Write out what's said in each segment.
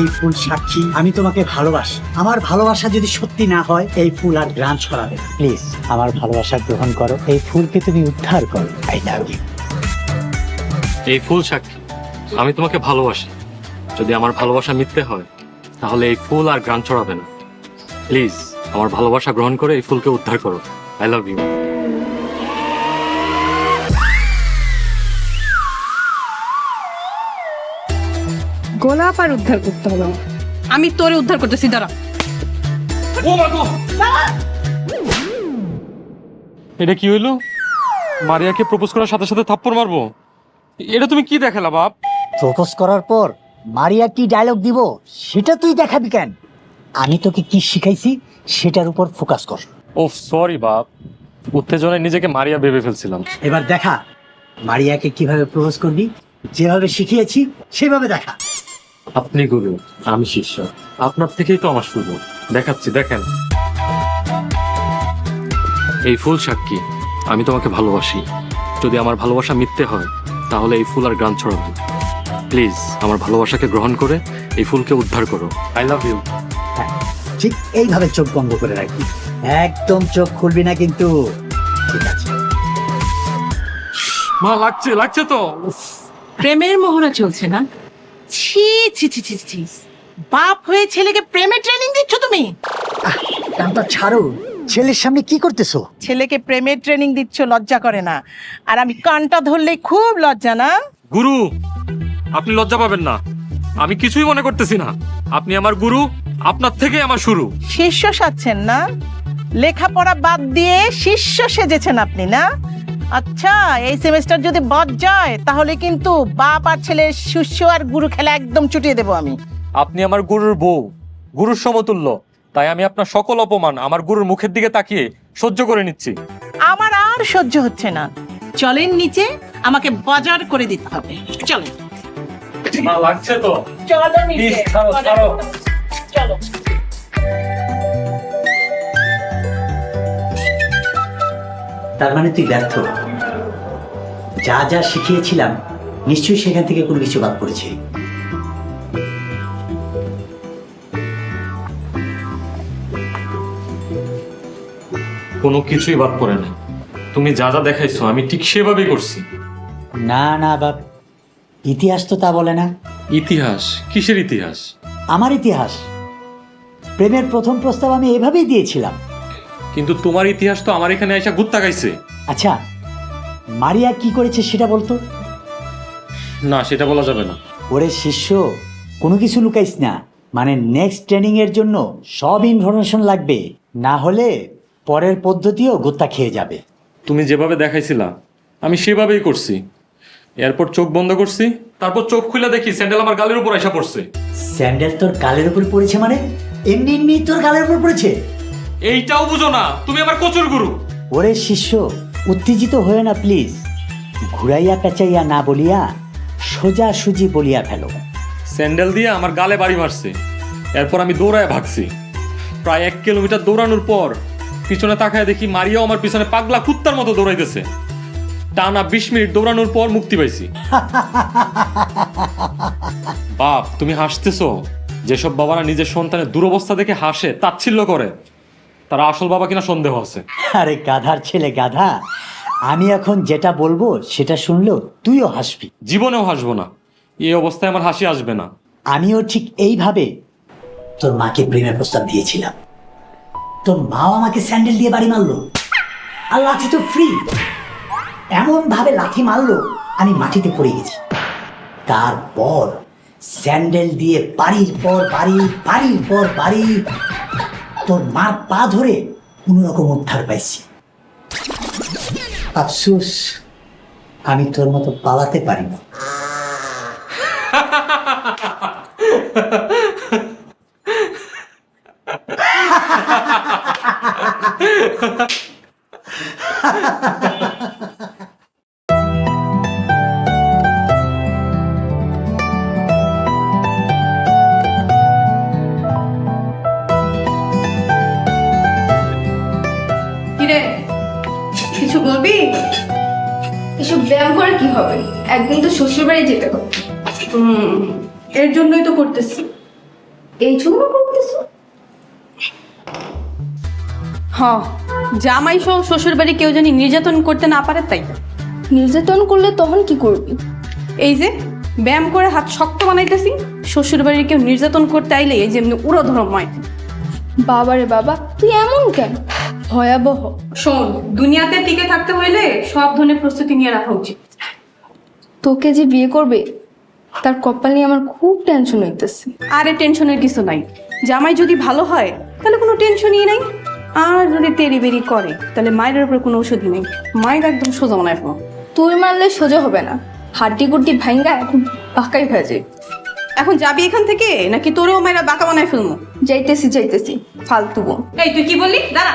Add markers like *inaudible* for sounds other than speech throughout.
এই ফুল সাক্ষী আমি তোমাকে ভালোবাসি। আমার ভালোবাসা যদি সত্যি না হয় এই ফুল আর গ্রাম ছড়াবে প্লিজ আমার ভালোবাসা গ্রহণ করো। এই ফুলকে তুমি উদ্ধার করো। আই লাভ ইউ এই ফুল সাক্ষী আমি তোমাকে ভালোবাসি। যদি আমার ভালোবাসা মিথ্যে হয় তাহলে এই ফুল আর গান ছড়াবে না। প্লিজ আমার ভালোবাসা গ্রহণ করে এই ফুলকে উদ্ধার করো। আই লাভ ইউ গোলাপ আর উদ্ধার করতে হবে। আমার। আমি তোরে উদ্ধার করতেছি দাঁড়া। এটা কি হইল? মারিয়াকে প্রপোজ করার সাথে সাথে থাপ্পড় মারবো? এটা তুমি কি দেখালা বাপ? প্রপোজ করার পর মারিয়া কি ডায়লগ দিব সেটা তুই দেখাবি কেন? আমি তোকে কি শিখাইছি সেটার উপর ফোকাস কর। ও সরি বাপ। উত্তেজনায় নিজেকে মারিয়া ভেবে ফেলছিলাম। এবার দেখা মারিয়াকে কীভাবে প্রপোজ করবি যেভাবে শিখিয়েছি সেভাবে দেখা। আপনি গুরু আমি শিষ্য। আপনার থেকেই তো আমার শুরু। দেখাচ্ছি দেখেন। এই ফুল সাক্ষী আমি তোমাকে ভালোবাসি। যদি আমার ভালোবাসা মিথ্যে হয় তাহলে এই ফুল আর গান ছড়াবে প্লিজ আমার ভালোবাসাকে গ্রহণ করে এই ফুলকে উদ্ধার করো। আই লাভ ইউ ঠিক এইভাবে চোখ বন্ধ করে রাখবি। একদম চোখ খুলবি না কিন্তু। ঠিক আছে। মা লাগছে লাগছে তো। প্রেমের মোহনা চলছে না? ছি ছি ছি ছি ছি। বাপ হয়ে ছেলেকে প্রেমে ট্রেনিং দিচ্ছ তুমি? কানটা ছাড়ো। ছেলের সামনে কি করতেছো? ছেলেকে প্রেমের ট্রেনিং দিচ্ছ লজ্জা করে না। আর আমি কানটা ধরলেই খুব লজ্জা না? গুরু আপনি লজ্জা পাবেন না। আমি কিছুই মনে করতেছি না। আপনি আমার গুরু আপনার থেকে আমার শুরু। শিষ্য সাচ্ছেন না? লেখাপড়া বাদ দিয়ে শিষ্য সেজেছেন আপনি না? আচ্ছা এই সেমিস্টার যদি বাদ যায় তাহলে কিন্তু বাপ আর ছেলের শিষ্য আর গুরু খেলা একদম চুটিয়ে দেবো আমি। আপনি আমার গুরুর বউ গুরুর সমতুল্য। তাই আমি আপনার সকল অপমান আমার গুরুর মুখের দিকে তাকিয়ে সহ্য করে নিচ্ছি। আমার আর সহ্য হচ্ছে না। চলেন নিচে আমাকে বাজার করে দিতে হবে। চলেন। না লাগছে তো। চলো নিচে। চলো। তার মানে তুই ব্যর্থ। যা যা শিখিয়েছিলাম নিশ্চয়ই সেখান থেকে কোনো কিছু বাদ পড়েছে। কোনো কিছুই বাদ পড়ে না তুমি যা যা দেখাইছো আমি ঠিক সেভাবেই করছি। না না বাপ ইতিহাস তো তা বলে না। ইতিহাস? কিসের ইতিহাস? আমার ইতিহাস। প্রেমের প্রথম প্রস্তাব আমি এভাবেই দিয়েছিলাম। কিন্তু তোমার ইতিহাস তো আমার এখানে এসে গুত্তা গাইছে আচ্ছা মারিয়া কি করেছে সেটা বলতো? না সেটা বলা যাবে না। ওরে শিষ্য কোনো কিছু লুকাইস না। মানে নেক্সট ট্রেনিং এর জন্য সব ইনফরমেশন লাগবে। না হলে পরের পদ্ধতিও গোত্তা খেয়ে যাবে। তুমি যেভাবে দেখাইছিলা আমি সেভাবেই করছি। এরপর চোখ বন্ধ করছি তারপর চোখ খুলে দেখি স্যান্ডেল আমার গালের উপর এসে পড়ছে। স্যান্ডেল তোর গালের উপর পড়েছে মানে? এমনি এমনি তোর গালের উপর পড়েছে? এইটাও বুঝো না তুমি আমার কচুর গুরু। ওরে শিষ্য উত্তেজিত হয়ে না, প্লিজ। ঘুরাইয়া পেঁচাইয়া না বলিয়া, সোজা সুজি বলিয়া ফেলো। স্যান্ডেল দিয়ে আমার গালে বাড়ি মারছে। এরপর আমি দৌড়ায় ভাগছি। প্রায় এক কিলোমিটার দৌড়ানোর পর পিছনে তাকায় দেখি মারিয়াও আমার পিছনে পাগলা কুত্তার মতো দৌড়াইতেছে। টানা বিশ মিনিট দৌড়ানোর পর মুক্তি পাইছি। বাপ, তুমি হাসতেছো। যেসব বাবারা নিজের সন্তানের দুরবস্থা দেখে হাসে, তাচ্ছিল্য করে। তারা আসল বাবা কিনা সন্দেহ আছে। আরে গাধার ছেলে গাধা আমি এখন যেটা বলব সেটা শুনলেও তুইও হাসবি। জীবনেও হাসবো না। এই অবস্থায় আমার হাসি আসবে না। আমিও ঠিক এইভাবে তোর মাকে প্রেমের প্রস্তাব দিয়েছিলাম। তোর মাও আমাকে স্যান্ডেল দিয়ে বাড়ি মারলো। আর লাঠি তো ফ্রি এমন ভাবে লাঠি মারলো আমি মাটিতে পড়ে গেছি। তারপর স্যান্ডেল দিয়ে বাড়ির পর বাড়ি বাড়ির পর বাড়ি তোর মার পা ধরে কোনো রকম উদ্ধার পাইছি। আফসোস, আমি তোর মতো পালাতে পারি না। কিরে *laughs* এসব ব্যায়াম করে কি হবে? একদিন তো শ্বশুর বাড়ি যেতে হবে। হুম এর জন্যই তো করতেছি। এই জন্য করতেছো? হ জামাই সহ শ্বশুর বাড়ি কেউ জানি নির্যাতন করতে না পারে তাই। নির্যাতন করলে তখন কি করবি? এই যে ব্যায়াম করে হাত শক্ত বানাইতেছি শ্বশুর বাড়ির কেউ নির্যাতন করতে আইলে এই যে এমনি উড়ো ধরময় বাবারে বাবা তুই এমন কেন? ভয়াবহ। শোন দুনিয়াতে টিকে থাকতে হইলে সব ধরনের প্রস্তুতি নিয়ে রাখা উচিত। তোকে যে বিয়ে করবে তার কপাল নিয়ে আমার খুব টেনশন হইতেছে। আরে টেনশনের কিছু নাই। জামাই যদি ভালো হয় তাহলে কোনো টেনশনই নাই। আর যদি তেরি বেরি করে তাহলে মায়ের উপরে কোনো ওষুধই নেই। মায়ের একদম সোজা মনে রাখব তুই মারলে সোজা হবে না। হাড্ডি গুড্ডি ভাঙ্গা এখন পাকাই হয়ে যায়। এখন যাবি এখান থেকে নাকি তোরেও মায়েরা বাঁকা বানায় ফেলব যাইতেছি যাইতেছি। ফালতু বোন। এই তুই কি বললি? দাঁড়া।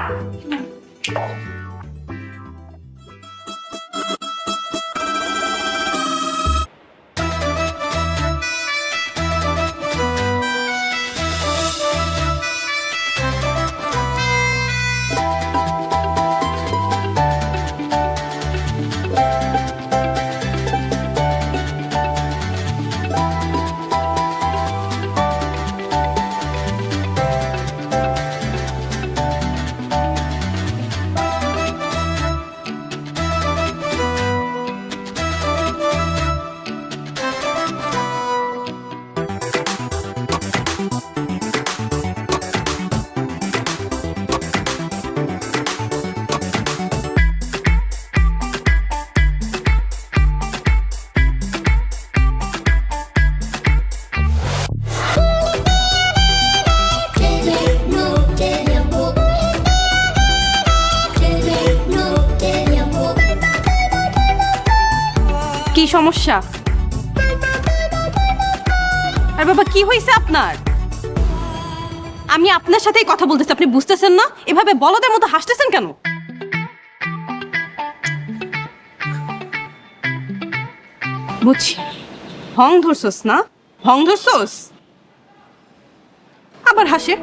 কি সমস্যা? আর বাবা, কি হয়েছে আপনার? আমি আপনার সাথেই কথা বলতেছি, আপনি বুঝতেছেন না? এভাবে বলদের মতো হাসতেছেন কেন? বুঝছি। হং ধরছস না? হং ধরছস? আবার হাসে।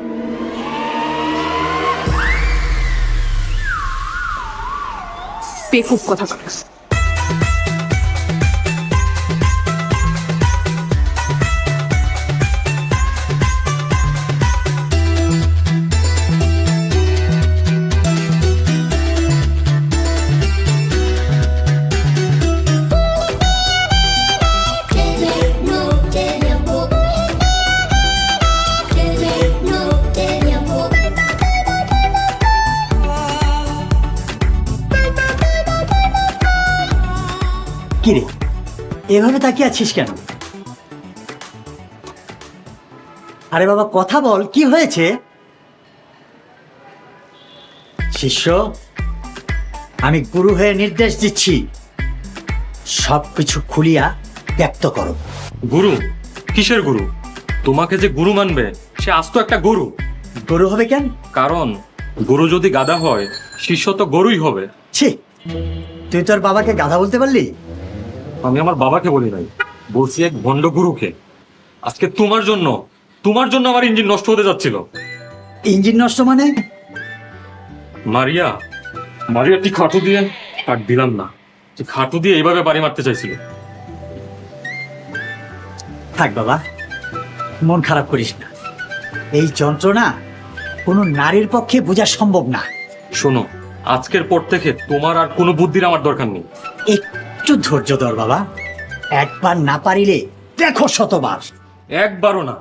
বেকুব কথা কথা কিরে এভাবে তাকিয়ে আছিস কেন? আরে বাবা কথা বল কি হয়েছে? শিষ্য আমি গুরু হয়ে নির্দেশ দিচ্ছি। সব কিছু খুলিয়া ব্যক্ত করো। গুরু? কিসের গুরু? তোমাকে যে গুরু মানবে সে আস্ত একটা গরু। গরু হবে কেন? কারণ গরু যদি গাদা হয় শিষ্য তো গরুই হবে। ছি! তুই তোর বাবাকে গাধা বলতে পারলি? আমি আমার বাবাকে বলি নাই বলছি এক ভণ্ড গুরুকে আজকে তোমার জন্য তোমার জন্য আমার ইঞ্জিন নষ্ট হতে যাচ্ছিল। ইঞ্জিন নষ্ট মানে? মারিয়া মারিয়া ঠিক খাটু দিয়ে আর দিলাম না। যে খাটু দিয়ে এইভাবে বাড়ি মারতে চাইছিল। থাক বাবা মন খারাপ করিস না। এই যন্ত্রণা কোনো নারীর পক্ষে বোঝা সম্ভব না। শোনো আজকের পর থেকে তোমার আর কোনো বুদ্ধির আমার দরকার নেই। একটু ধৈর্য ধর বাবা। একবার না পারিলে দেখো শতবার। একবারও না।